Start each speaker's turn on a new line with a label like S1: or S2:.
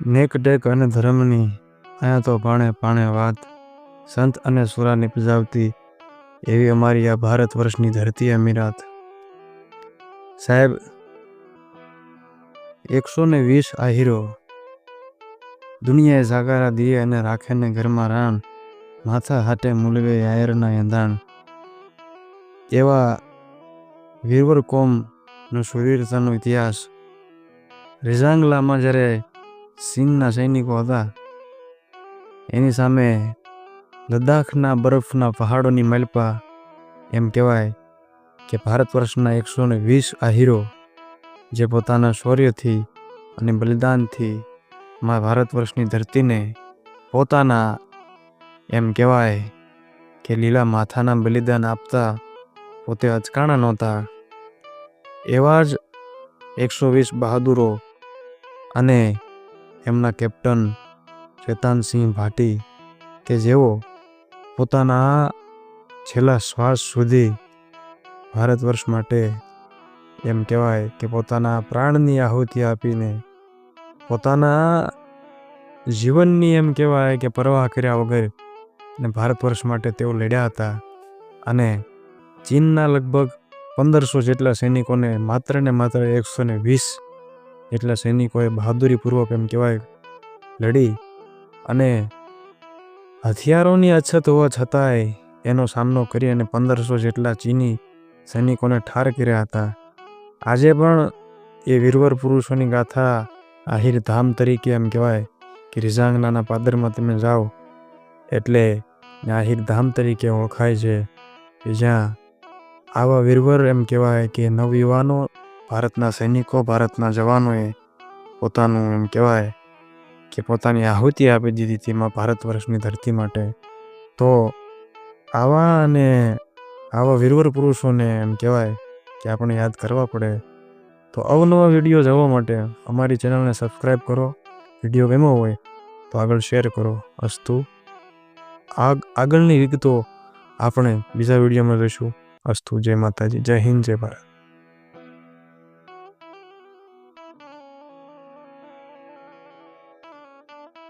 S1: નેક ડેક અને ધર્મની અહીંયા તો પાણે પાણે વાત સંત અને સુરાની પજાવતી એવી અમારી આ ભારત વર્ષની ધરતી અમીરાત સાહેબ, એકસો ને વીસ આ હીરો. દુનિયાએ જાગારા દીએ અને રાખે ને ઘરમાં રાણ માથા હાટે મૂલવે આયરના એંધાણ એવા વીરવર કોમનો સુરવીરતાનો ઇતિહાસ. રિઝાંગલામાં જ્યારે ચીનના સૈનિકો હતા. એની સામે લદ્દાખના બરફના પહાડોની માલપા એમ કહેવાય કે ભારત વર્ષના એકસો ને વીસ આ હીરો જે પોતાના શૌર્યથી અને બલિદાનથી મા ભારત વર્ષની ધરતીને પોતાના એમ કહેવાય કે લીલા માથાના બલિદાન આપતા પોતે અચકાણા નહોતા. એવા જ એકસો વીસ બહાદુરો અને એમના કેપ્ટન ચેતાનસિંહ ભાટી કે જેઓ પોતાના છેલ્લા શ્વાસ સુધી ભારત વર્ષ માટે એમ કહેવાય કે પોતાના પ્રાણની આહુતિ આપીને પોતાના જીવનની એમ કહેવાય કે પરવાહ કર્યા વગર ને ભારત વર્ષ માટે તેઓ લડ્યા હતા. અને ચીનના લગભગ પંદરસો જેટલા સૈનિકોને માત્ર ને માત્ર એકસો ને વીસ જેટલા સૈનિકોએ બહાદુરીપૂર્વક એમ કહેવાય, લડી. અને હથિયારોની અછત હોવા છતાંય એનો સામનો કરી અને પંદરસો જેટલા ચીની સૈનિકોને ઠાર કર્યા હતા. આજે પણ એ વીરવર પુરુષોની ગાથા આહિર ધામ તરીકે એમ કહેવાય કે રિઝાંગનાના પાદરમાં તમે જાઓ એટલે આહિર ધામ તરીકે ઓળખાય છે કે જ્યાં આવા વીરવર એમ કહેવાય કે નવયુવાનો ભારતના સૈનિકો, ભારતના જવાનોએ પોતાનું એમ કહેવાય કે પોતાની આહુતિ આપી દીધી તેમાં ભારત વર્ષની ધરતી માટે. તો આવા અને આવા વીરવર પુરુષોને એમ કહેવાય કે આપણે યાદ કરવા પડે. તો અવનવા વીડિયો જોવા માટે અમારી ચેનલને સબસ્ક્રાઈબ કરો, વીડિયો ગમ્યો હોય તો આગળ શેર કરો. અસ્તુ. આગ, આગળની વિગતો આપણે બીજા વિડીયોમાં જોઈશું. અસ્તુ. જય માતાજી. જય હિન્દ. જય ભારત.